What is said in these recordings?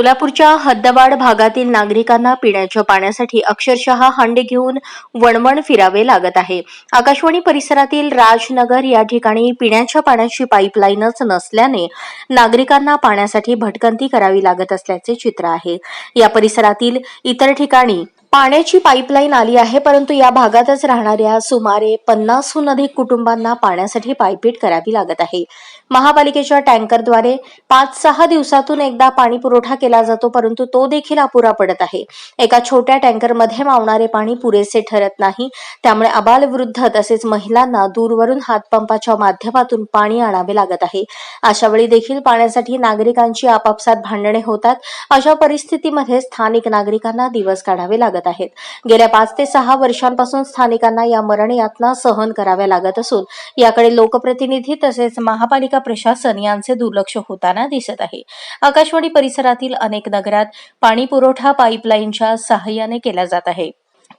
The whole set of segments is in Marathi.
सोलापूरच्या हद्दवाड भागातील नागरिकांना पिण्याच्या पाण्यासाठी अक्षरशः हंडे घेऊन वणवण फिरावे लागत आहे. आकाशवाणी परिसरातील राजनगर या ठिकाणी पिण्याच्या पाण्याची पाईपलाईनच नसल्याने नागरिकांना पाण्यासाठी भटकंती करावी लागत असल्याचे चित्र आहे. या परिसरातील इतर ठिकाणी पाण्याची पाईपलाईन आली आहे परंतु या भागातच राहणाऱ्या सुमारे पन्नासहून अधिक कुटुंबांना पाण्यासाठी पायपीट करावी लागत आहे. महापालिकेच्या टँकरद्वारे पाच सहा दिवसातून एकदा पाणी पुरवठा केला जातो परंतु तो देखील अपुरा पडत आहे. एका छोट्या टँकरमध्ये मावणारे पाणी पुरेसे ठरत नाही त्यामुळे अबालवृद्ध तसेच महिलांना दूरवरून हातपंपाच्या माध्यमातून पाणी आणावे लागत आहे. अशावेळी देखील पाण्यासाठी नागरिकांची आपापसात भांडणे होतात. अशा परिस्थितीमध्ये स्थानिक नागरिकांना दिवस काढावे लागत आहेत. गेल्या पाच ते सहा वर्षांपासून स्थानिकांना या मरण यातना सहन कराव्या लागत असून याकडे लोकप्रतिनिधी तसेच महापालिका प्रशासन यांचे दुर्लक्ष होताना दिसत आहे. आकाशवाणी परिसरातील अनेक नगरात पाणी पुरवठा पाईपलाईनच्या सहाय्याने केला जात आहे.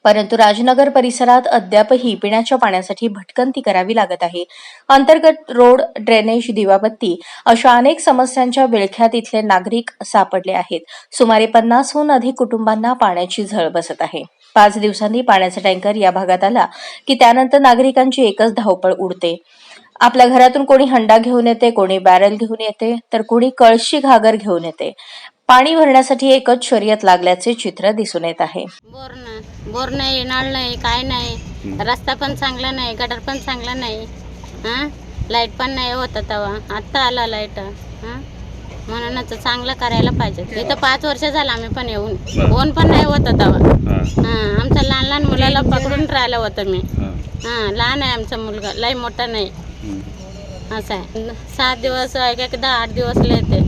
परंतु राजनगर परिसरात अद्यापही पिण्याच्या पाण्यासाठी भटकंती करावी लागत आहे. अंतर्गत रोड ड्रेनेज दिवाबत्ती अशा अनेक समस्यांच्या विळख्यात इथले नागरिक सापडले आहेत. सुमारे पन्नासहून अधिक कुटुंबांना पाण्याची झळ बसत आहे. पाच दिवसांनी पाण्याचा टँकर या भागात आला की त्यानंतर नागरिकांची एकच धावपळ उडते. आपल्या घरातून कोणी हंडा घेऊन येते कोणी बॅरल घेऊन येते तर कोणी कळशी घागर घेऊन येते. पाणी भरण्यासाठी एकच शर्यत लागल्याचे चित्र दिसून येत आहे. बोर ना बोर नाही नळ नाही काय नाही. रस्ता पण चांगला नाही गटर पण चांगला नाही. हां? लाइट पण नाही होतं तेव्हा. आत्ता आला लाइट. हां? म्हणूनच चांगलं करायला पाहिजे. इथं पाच वर्ष झालं आम्ही पण येऊन. फोन पण नाही होतं तेव्हा. हा, आमच्या लहान लहान मुलाला पकडून राहिलं होतं मी. हा, लहान आहे आमचा मुलगा लई मोठा नाही. असं आहे. सात दिवस एक एकदा आठ दिवस येते.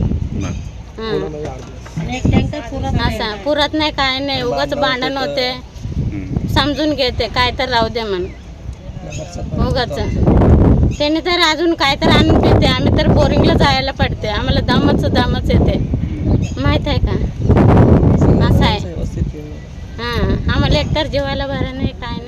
हां. असं पुरत नाही काय नाही. उगाच भांडण होते समजून घेते काय तर राहू दे म्हण. उगाच. त्याने तर अजून काय तर आणून पिते. आम्ही तर बोरिंगला जायला पडते. आम्हाला दमच दमच येते. माहीत आहे का? असं आहे. हां आम्हाला एकतर जेवायला बरं नाही काय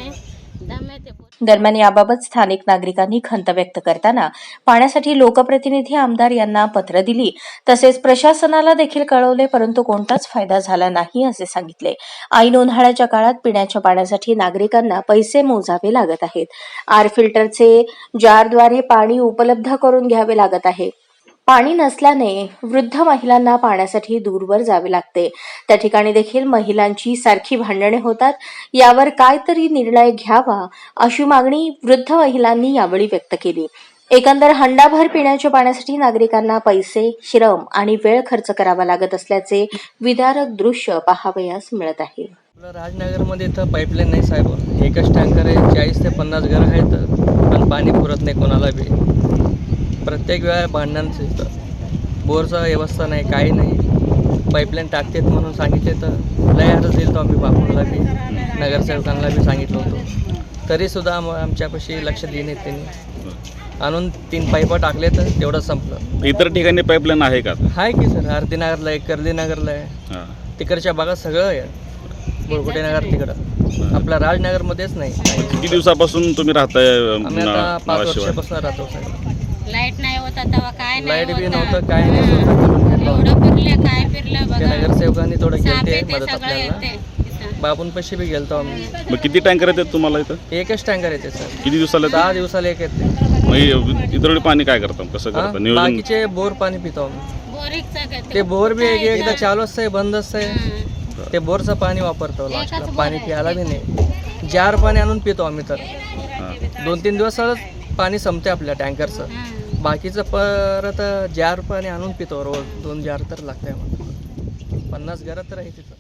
दरम्यान याबाबत स्थानिक नागरिकांनी खंत व्यक्त करताना पाण्यासाठी लोकप्रतिनिधी आमदार यांना पत्र दिली. तसेच प्रशासनाला देखील कळवले परंतु कोणताच फायदा झाला नाही असे सांगितले. ऐन उन्हाळ्याच्या काळात पिण्याच्या पाण्यासाठी नागरिकांना पैसे मोजावे लागत आहेत. आर फिल्टरचे जारद्वारे पाणी उपलब्ध करून घ्यावे लागत आहे. पाणी नसल्याने वृद्ध महिलांना पाण्यासाठी दूरवर जावे लागते. त्या ठिकाणी देखील महिलांची सारखी भांडणे होतात. यावर काय तरी निर्णय घ्यावा अशी मागणी वृद्ध महिलांनी यावेळी व्यक्त केली. एकंदर हंडाभर पिण्याच्या पाण्यासाठी नागरिकांना पैसे श्रम आणि वेळ खर्च करावा लागत असल्याचे विदारक दृश्य पाहावयास मिळत आहे. राजनगरमध्ये इथं पाईपलाईन नाही साहेब. एकच टँकर आहे चाळीस ते पन्नास घर आहेत पण पाणी पुरत नाही कोणाला बी. प्रत्येक वेळा भांडणांचं इथं बोरचं व्यवस्था नाही काही नाही. पाईपलाईन टाकतेत म्हणून सांगितले तर लय अर्ज दिलं तो आम्ही बापूंना बी नगरसेवकांना बी सांगितलं होतं. तरीसुद्धा आम आमच्यापाशी लक्ष देण्यात त्यांनी. आणून तीन पाईपं टाकले तर तेवढं संपलं. इतर ठिकाणी पाईपलाईन आहे का? आहे की सर आरतीनगरला आहे कर्दीनगरला आहे. हा, तिकडच्या भागात सगळं आहे. बोरकुटे नगर तिकडं आपल्या राजनगरमध्येच नाही. किती दिवसापासून तुम्ही राहताय पाच? वर्षापासून राहतो साहेब. लाइट नाही होता तेव्हा काय नाही लाइट बी होतं. नव्हतं काय नाही. एवढं फिरलं काय फिरलं ते बघा नगरसेवकांनी थोडं साप येते मदत सगळं आपल्याला येते इथं. बाबूंपाशी बी गेलतो आम्ही मग किती टँकर येतात तुम्हाला इथं एकच टँकर येते सर किती दिवसाला दहा? दिवसाला एक येते मग हे इतर पाणी काय करता कसं हां? करता नियोजन बाकीचे बोर पाणी पितो आम्ही ते बोर बी एक एकदा चालू असतंय बंद असतंय हां. ते बोरचं पाणी वापरतो एकच लास्टला बोर पाणी आहे. प्यायला बी नाही जार पाणी आणून पितो आम्ही तर हां. दोन तीन दिवसालाच पाणी संपते आपल्या टँकरचं हां. बाकीचं परत जार पाणी आणून पितो रोज दोन जार तर लागतंय मला पन्नास घरात तर आहे तिथं.